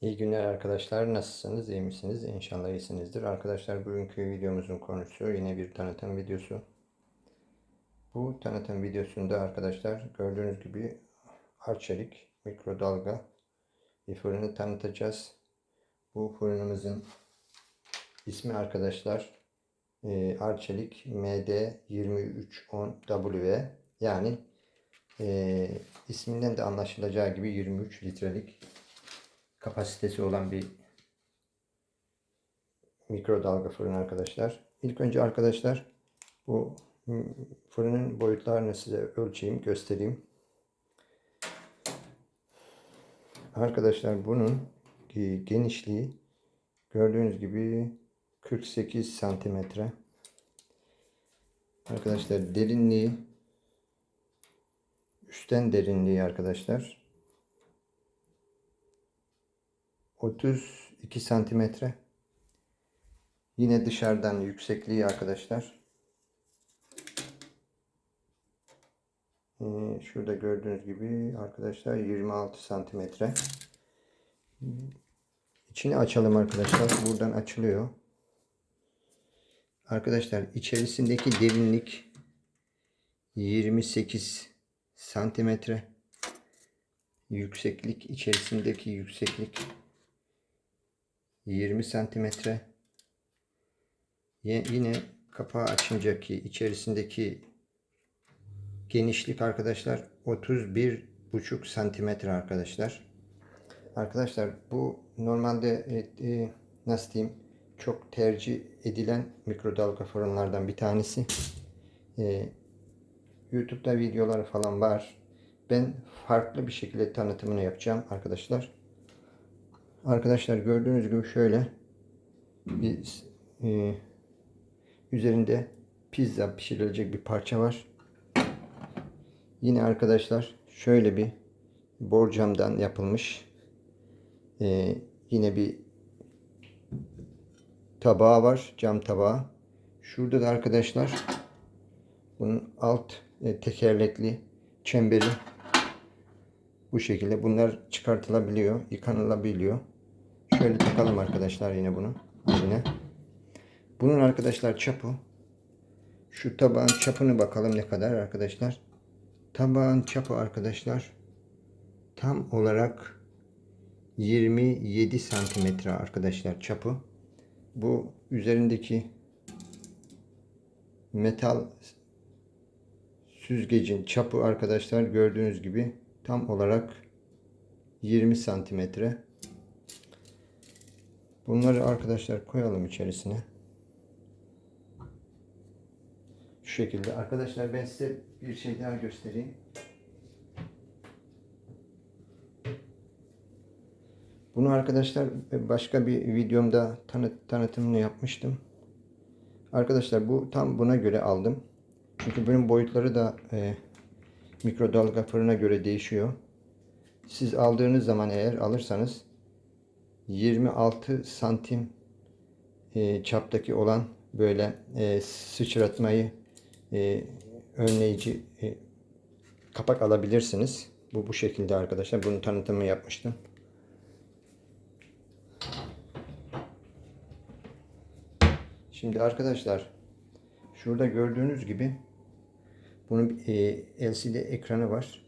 İyi günler arkadaşlar. Nasılsınız? İyi misiniz? İnşallah iyisinizdir. Arkadaşlar bugünkü videomuzun konusu yine bir tanıtım videosu. Bu tanıtım videosunda arkadaşlar gördüğünüz gibi Arçelik mikrodalga bir fırını tanıtacağız. Bu fırınımızın ismi arkadaşlar e, Arçelik MD2310W yani e, isminden de anlaşılacağı gibi 23 litrelik kapasitesi olan bir mikrodalga fırın arkadaşlar. İlk önce arkadaşlar bu fırının boyutlarını size ölçeyim, göstereyim. Arkadaşlar bunun genişliği gördüğünüz gibi 48 santimetre. Arkadaşlar derinliği üstten derinliği arkadaşlar 32 santimetre. Yine dışarıdan yüksekliği arkadaşlar. Ee, şurada gördüğünüz gibi arkadaşlar 26 santimetre. İçini açalım arkadaşlar. Buradan açılıyor. Arkadaşlar içerisindeki derinlik 28 santimetre. Yükseklik içerisindeki yükseklik 20 santimetre. Yine kapağı açınca ki içerisindeki genişlik arkadaşlar 31 buçuk santimetre arkadaşlar. Arkadaşlar bu normalde e, e, nasıl diyeyim çok tercih edilen mikrodalga fırınlardan bir tanesi. E, YouTube'da videoları falan var. Ben farklı bir şekilde tanıtımını yapacağım arkadaşlar. Arkadaşlar gördüğünüz gibi şöyle bir e, üzerinde pizza pişirilecek bir parça var. Yine arkadaşlar şöyle bir borcamdan yapılmış e, yine bir tabağı var. Cam tabağı. Şurada da arkadaşlar bunun alt e, tekerlekli çemberi bu şekilde. Bunlar çıkartılabiliyor, yıkanılabiliyor. Şöyle takalım arkadaşlar yine bunu yerine. Bunun arkadaşlar çapı şu tabağın çapını bakalım ne kadar arkadaşlar. Tabağın çapı arkadaşlar tam olarak 27 santimetre arkadaşlar çapı. Bu üzerindeki metal süzgecin çapı arkadaşlar gördüğünüz gibi tam olarak 20 santimetre. Bunları arkadaşlar koyalım içerisine. Şu şekilde. Arkadaşlar ben size bir şey daha göstereyim. Bunu arkadaşlar başka bir videomda tanıt, tanıtımını yapmıştım. Arkadaşlar bu tam buna göre aldım. Çünkü bunun boyutları da e, mikrodalga fırına göre değişiyor. Siz aldığınız zaman eğer alırsanız 26 santim e, çaptaki olan böyle e, sıçratmayı e, önleyici e, kapak alabilirsiniz. Bu bu şekilde arkadaşlar. Bunun tanıtımını yapmıştım. Şimdi arkadaşlar şurada gördüğünüz gibi bunun e, LCD ekranı var.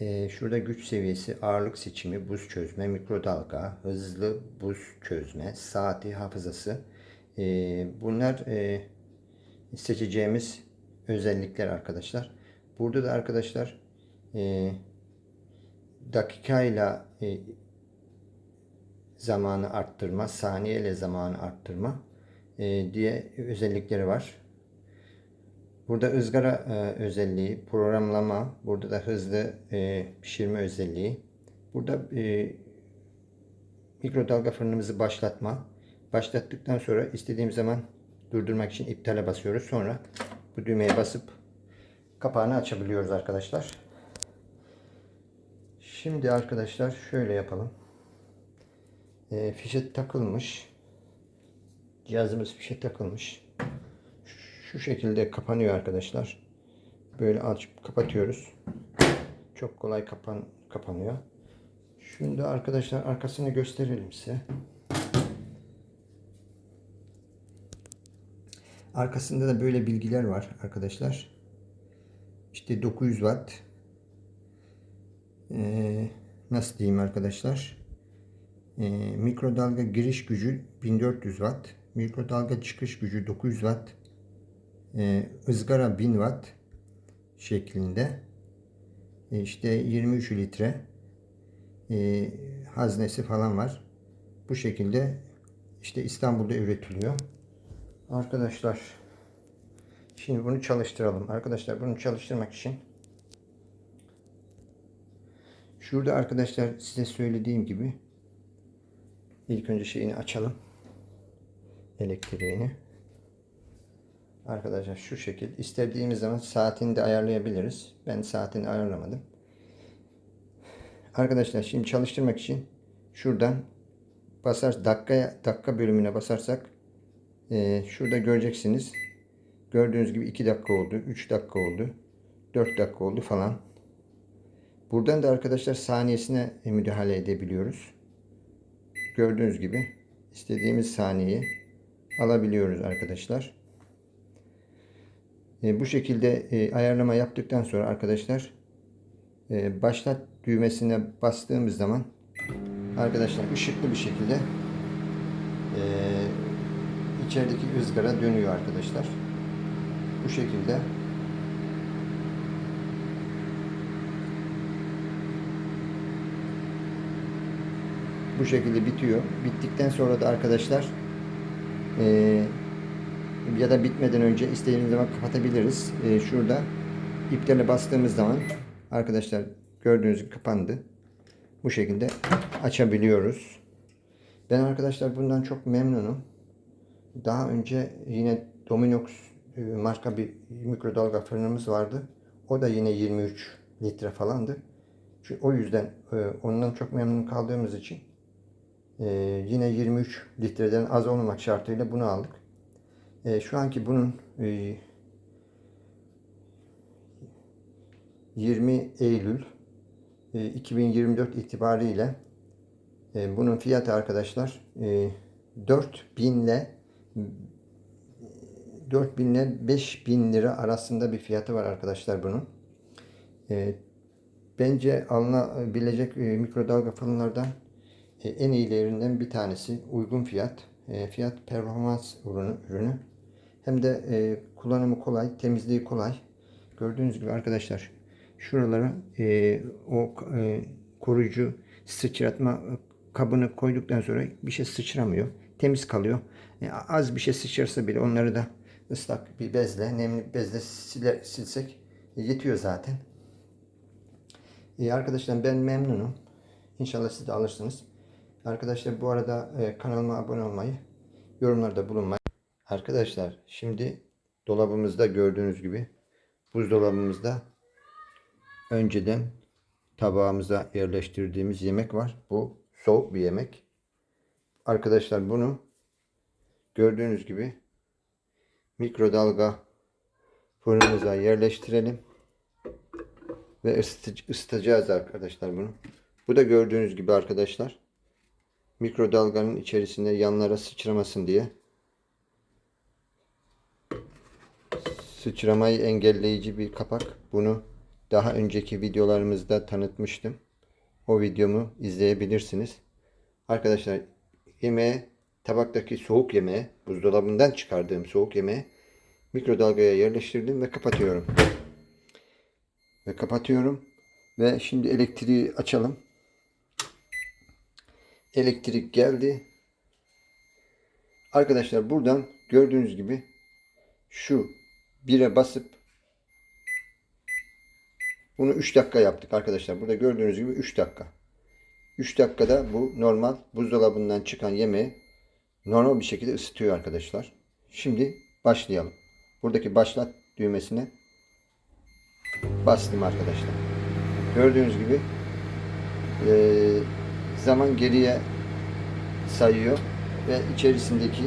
E, şurada güç seviyesi, ağırlık seçimi, buz çözme, mikrodalga, hızlı buz çözme, saati, hafızası. E, bunlar seçeceğimiz özellikler arkadaşlar. Burada da arkadaşlar dakikayla zamanı arttırma, saniyeyle zamanı arttırma diye özellikleri var. Burada ızgara e, özelliği, programlama, burada da hızlı e, pişirme özelliği. Burada e, mikrodalga fırınımızı başlatma. Başlattıktan sonra istediğim zaman durdurmak için iptale basıyoruz. Sonra bu düğmeye basıp kapağını açabiliyoruz arkadaşlar. Şimdi arkadaşlar şöyle yapalım. E, fişe takılmış. Cihazımız fişe takılmış. Şu şekilde kapanıyor arkadaşlar. Böyle açıp kapatıyoruz. Çok kolay kapan kapanıyor. Da arkadaşlar arkasını gösterelim size. Arkasında da böyle bilgiler var arkadaşlar. İşte 900 watt. Ee, nasıl diyeyim arkadaşlar? Ee, mikrodalga giriş gücü 1400 watt. Mikrodalga çıkış gücü 900 watt. Ee, ızgara 1000 watt şeklinde. Ee, işte 23 litre e, haznesi falan var. Bu şekilde işte İstanbul'da üretiliyor. Arkadaşlar şimdi bunu çalıştıralım. Arkadaşlar bunu çalıştırmak için şurada arkadaşlar size söylediğim gibi ilk önce şeyini açalım. Elektriğini. Arkadaşlar şu şekil istediğimiz zaman saatini de ayarlayabiliriz. Ben saatini ayarlamadım. Arkadaşlar şimdi çalıştırmak için şuradan basar dakikaya dakika bölümüne basarsak e, şurada göreceksiniz. Gördüğünüz gibi 2 dakika oldu, 3 dakika oldu, 4 dakika oldu falan. Buradan da arkadaşlar saniyesine müdahale edebiliyoruz. Gördüğünüz gibi istediğimiz saniyeyi alabiliyoruz arkadaşlar. E, bu şekilde e, ayarlama yaptıktan sonra arkadaşlar e, başlat düğmesine bastığımız zaman arkadaşlar ışıklı bir şekilde içerideki ızgara dönüyor arkadaşlar. Bu şekilde bu şekilde bitiyor. Bittikten sonra da arkadaşlar e, ya da bitmeden önce istediğimiz zaman kapatabiliriz. E, şurada iptale bastığımız zaman arkadaşlar gördüğünüz gibi kapandı. Bu şekilde açabiliyoruz. Ben arkadaşlar bundan çok memnunum. Daha önce yine Dominox e, marka bir mikrodalga fırınımız vardı. O da yine 23 litre falandı. Çünkü o yüzden e, ondan çok memnun kaldığımız için e, yine 23 litreden az olmamak şartıyla bunu aldık. Şu anki bunun 20 Eylül 2024 itibariyle bunun fiyatı arkadaşlar 4000 ile 4000 ile 5000 lira arasında bir fiyatı var arkadaşlar bunun. Bence alınabilecek mikrodalga fırınlardan en iyilerinden bir tanesi. Uygun fiyat. Fiyat performans ürünü. ürünü. Hem de kullanımı kolay, temizliği kolay. Gördüğünüz gibi arkadaşlar şuralara e, o e, koruyucu sıçratma kabını koyduktan sonra bir şey sıçramıyor. Temiz kalıyor. E, az bir şey sıçrarsa bile onları da ıslak bir bezle, nemli bir bezle siler, silsek yetiyor zaten. E, arkadaşlar ben memnunum. İnşallah siz de alırsınız. Arkadaşlar bu arada e, kanalıma abone olmayı, yorumlarda bulunmayı. Arkadaşlar şimdi dolabımızda gördüğünüz gibi buzdolabımızda önceden tabağımıza yerleştirdiğimiz yemek var. Bu soğuk bir yemek. Arkadaşlar bunu gördüğünüz gibi mikrodalga fırınımıza yerleştirelim. Ve ısıtacağız arkadaşlar bunu. Bu da gördüğünüz gibi arkadaşlar mikrodalganın içerisinde yanlara sıçramasın diye sıçramayı engelleyici bir kapak. Bunu daha önceki videolarımızda tanıtmıştım. O videomu izleyebilirsiniz. Arkadaşlar yemeğe tabaktaki soğuk yemeğe buzdolabından çıkardığım soğuk yemeğe mikrodalgaya yerleştirdim ve kapatıyorum. Ve kapatıyorum. Ve şimdi elektriği açalım. Elektrik geldi. Arkadaşlar buradan gördüğünüz gibi şu bire basıp bunu 3 dakika yaptık arkadaşlar. Burada gördüğünüz gibi 3 dakika. 3 dakikada bu normal buzdolabından çıkan yemeği normal bir şekilde ısıtıyor arkadaşlar. Şimdi başlayalım. Buradaki başlat düğmesine bastım arkadaşlar. Gördüğünüz gibi e, zaman geriye sayıyor ve içerisindeki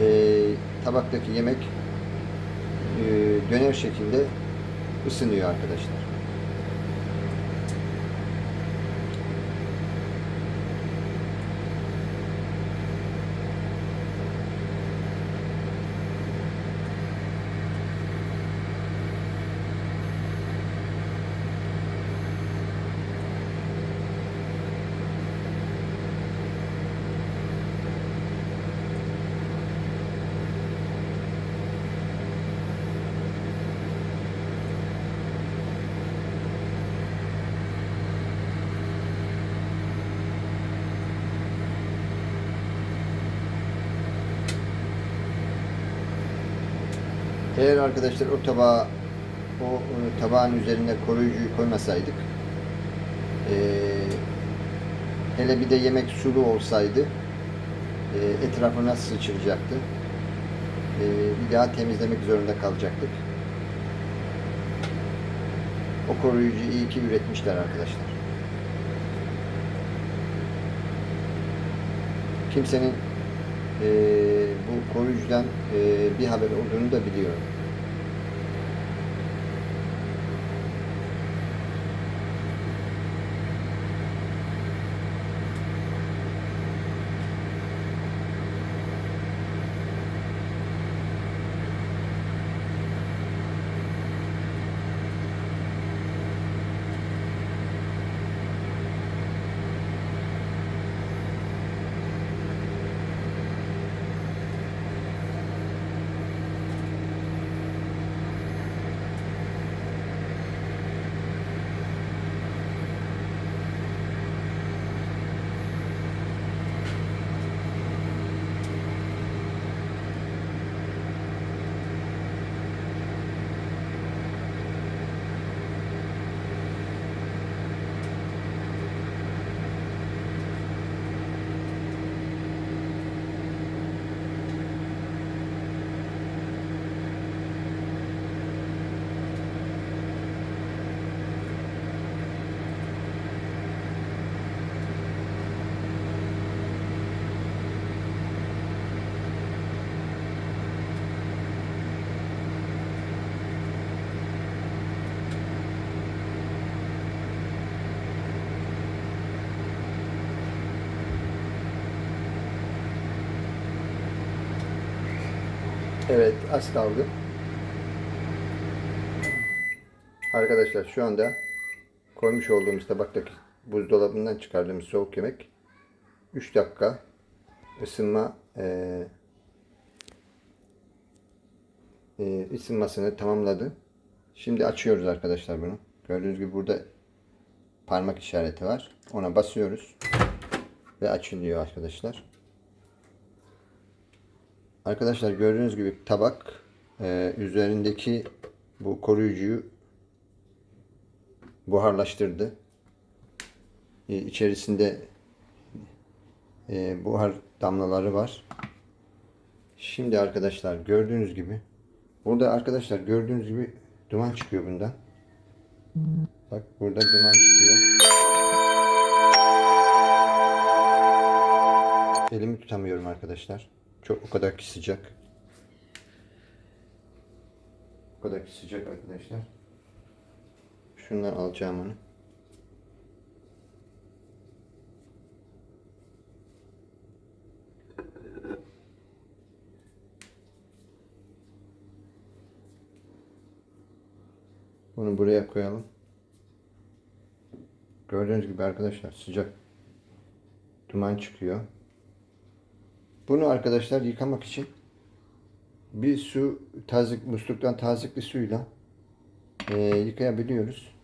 e, tabaktaki yemek döner şekilde ısınıyor arkadaşlar. Eğer arkadaşlar o tabağa o e, tabağın üzerine koruyucuyu koymasaydık e, hele bir de yemek sulu olsaydı e, etrafına sıçrayacaktı. E, bir daha temizlemek zorunda kalacaktık. O koruyucuyu iyi ki üretmişler arkadaşlar. Kimsenin e, bu koruyucudan e, bir haber olduğunu da biliyorum. Evet, az kaldı. Arkadaşlar şu anda koymuş olduğumuz tabaktaki buzdolabından çıkardığımız soğuk yemek 3 dakika ısınma eee eee, ısınmasını tamamladı. Şimdi açıyoruz arkadaşlar bunu. Gördüğünüz gibi burada parmak işareti var. Ona basıyoruz ve açılıyor arkadaşlar. Arkadaşlar gördüğünüz gibi tabak e, üzerindeki bu koruyucuyu buharlaştırdı. E, içerisinde e, buhar damlaları var. Şimdi arkadaşlar gördüğünüz gibi burada arkadaşlar gördüğünüz gibi duman çıkıyor bundan. Bak burada duman çıkıyor. Elimi tutamıyorum arkadaşlar. Çok o kadar ki sıcak. O kadar ki sıcak arkadaşlar. Şundan alacağım onu. Bunu buraya koyalım. Gördüğünüz gibi arkadaşlar sıcak. Duman çıkıyor. Bunu arkadaşlar yıkamak için bir su tazik musluktan tazikli suyla e, yıkayabiliyoruz.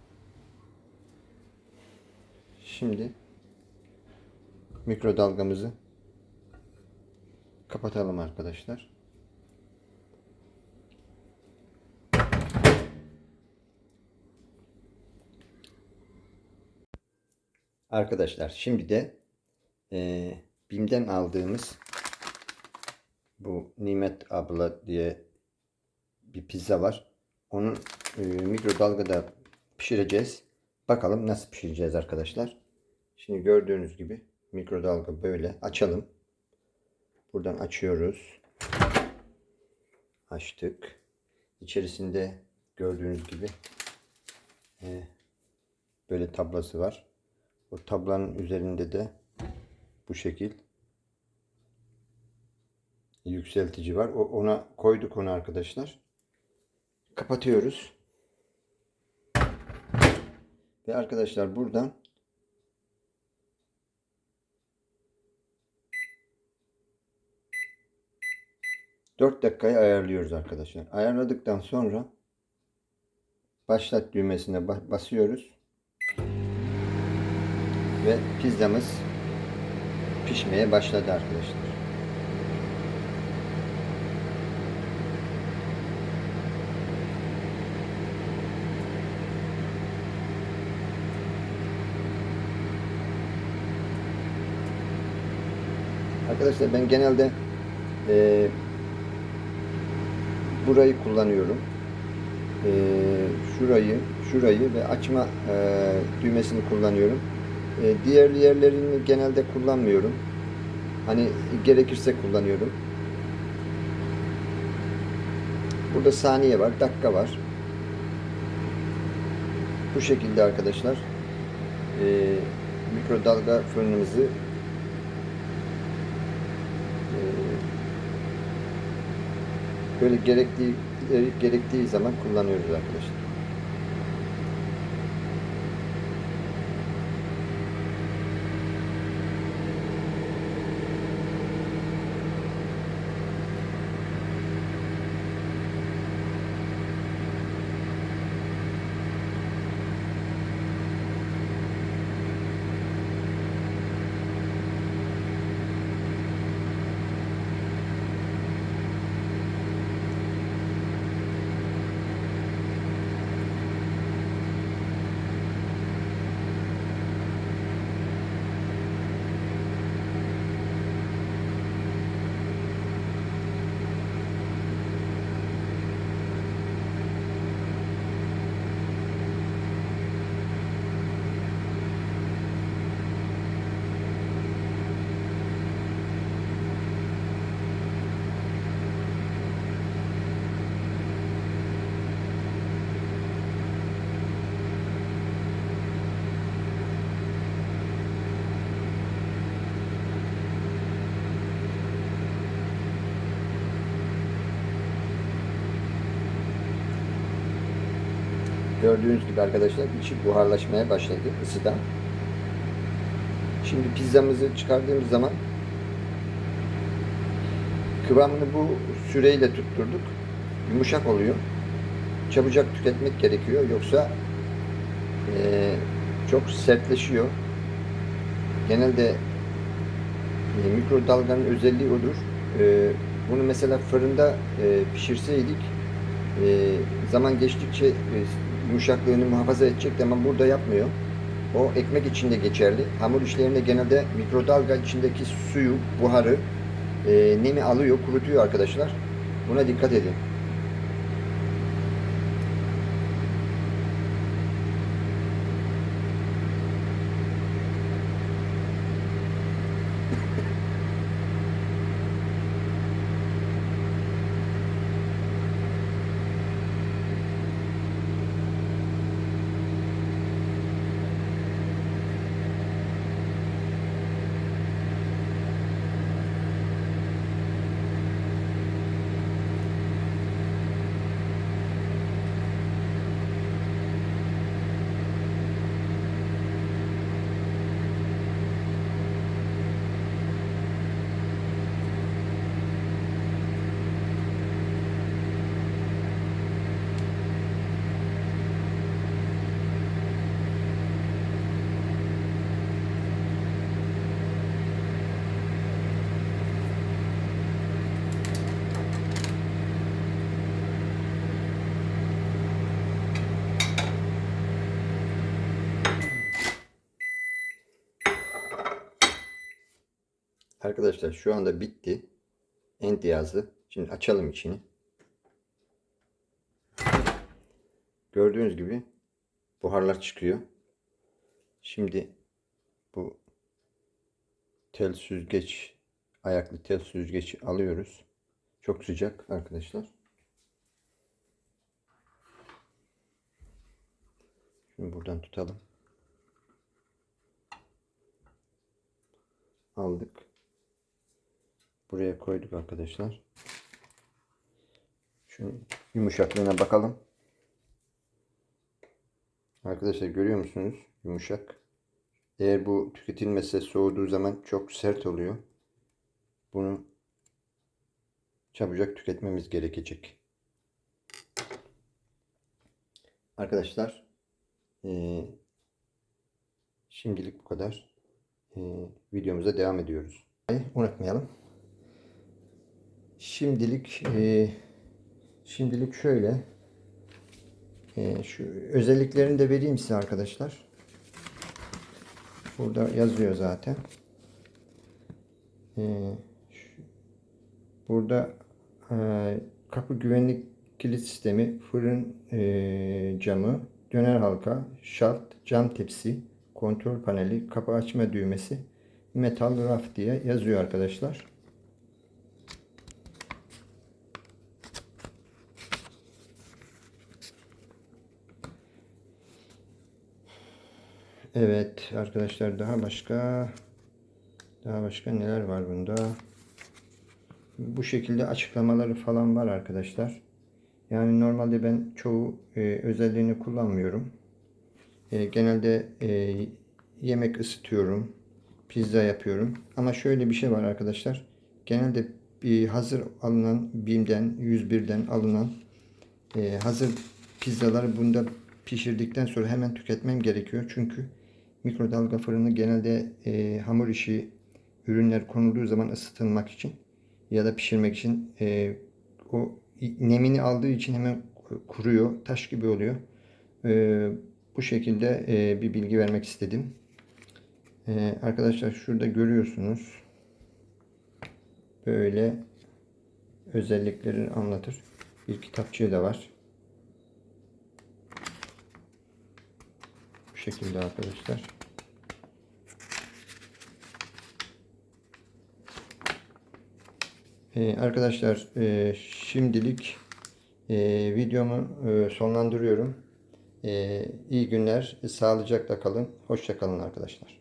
Şimdi mikrodalgamızı kapatalım arkadaşlar. Arkadaşlar şimdi de e, BİM'den aldığımız bu Nimet abla diye bir pizza var. Onu e, mikrodalgada pişireceğiz. Bakalım nasıl pişireceğiz arkadaşlar. Şimdi gördüğünüz gibi mikrodalga böyle açalım. Buradan açıyoruz. Açtık. İçerisinde gördüğünüz gibi e, böyle tablası var. O tablanın üzerinde de bu şekil yükseltici var. O, ona koyduk onu arkadaşlar. Kapatıyoruz. Ve arkadaşlar buradan dört dakikayı ayarlıyoruz arkadaşlar. Ayarladıktan sonra başlat düğmesine basıyoruz. Ve pizzamız pişmeye başladı arkadaşlar. Arkadaşlar ben genelde e, burayı kullanıyorum. E, şurayı, şurayı ve açma e, düğmesini kullanıyorum. E, diğer yerlerini genelde kullanmıyorum. Hani gerekirse kullanıyorum. Burada saniye var, dakika var. Bu şekilde arkadaşlar e, mikrodalga fırınımızı böyle gerektiği gerektiği zaman kullanıyoruz arkadaşlar. Gördüğünüz gibi arkadaşlar içi buharlaşmaya başladı ısıdan. Şimdi pizzamızı çıkardığımız zaman kıvamını bu süreyle tutturduk. Yumuşak oluyor. Çabucak tüketmek gerekiyor. Yoksa eee, çok sertleşiyor. Genelde e, mikrodalganın özelliği odur. E, bunu mesela fırında e, pişirseydik e, zaman geçtikçe e, yumuşaklığını muhafaza edecekti ama burada yapmıyor. O ekmek için de geçerli. Hamur işlerinde genelde mikrodalga içindeki suyu, buharı, e, nemi alıyor, kurutuyor arkadaşlar. Buna dikkat edin. Arkadaşlar şu anda bitti. End yazdı. Şimdi açalım içini. Gördüğünüz gibi buharlar çıkıyor. Şimdi bu tel süzgeç ayaklı tel süzgeci alıyoruz. Çok sıcak arkadaşlar. Şimdi buradan tutalım. Aldık. Buraya koyduk arkadaşlar. Şunun yumuşaklığına bakalım. Arkadaşlar görüyor musunuz? Yumuşak. Eğer bu tüketilmezse soğuduğu zaman çok sert oluyor. Bunu çabucak tüketmemiz gerekecek. Arkadaşlar eee, şimdilik bu kadar. Eee, videomuza devam ediyoruz. Unutmayalım. Şimdilik eee, şimdilik şöyle eee, şu özelliklerini de vereyim size arkadaşlar. Burada yazıyor zaten. Ee, şu- burada e, kapı güvenlik kilit sistemi, fırın e, camı, döner halka, şaft, cam tepsi, kontrol paneli, kapı açma düğmesi, metal raf diye yazıyor arkadaşlar. Evet arkadaşlar daha başka daha başka neler var bunda? Bu şekilde açıklamaları falan var arkadaşlar. Yani normalde ben çoğu e, özelliğini kullanmıyorum. E, genelde e, yemek ısıtıyorum. Pizza yapıyorum. Ama şöyle bir şey var arkadaşlar. Genelde bir hazır alınan BİM'den 101'den alınan e, hazır pizzaları bunda pişirdikten sonra hemen tüketmem gerekiyor. Çünkü mikrodalga fırını genelde e, hamur işi ürünler konulduğu zaman ısıtılmak için ya da pişirmek için e, o nemini aldığı için hemen kuruyor, taş gibi oluyor. E, bu şekilde e, bir bilgi vermek istedim. E, arkadaşlar şurada görüyorsunuz. Böyle özelliklerini anlatır. Bir kitapçığı da var. Bu şekilde arkadaşlar. Ee, arkadaşlar e, şimdilik e, videomu e, sonlandırıyorum. E, iyi günler, sağlıcakla kalın, hoşça kalın arkadaşlar.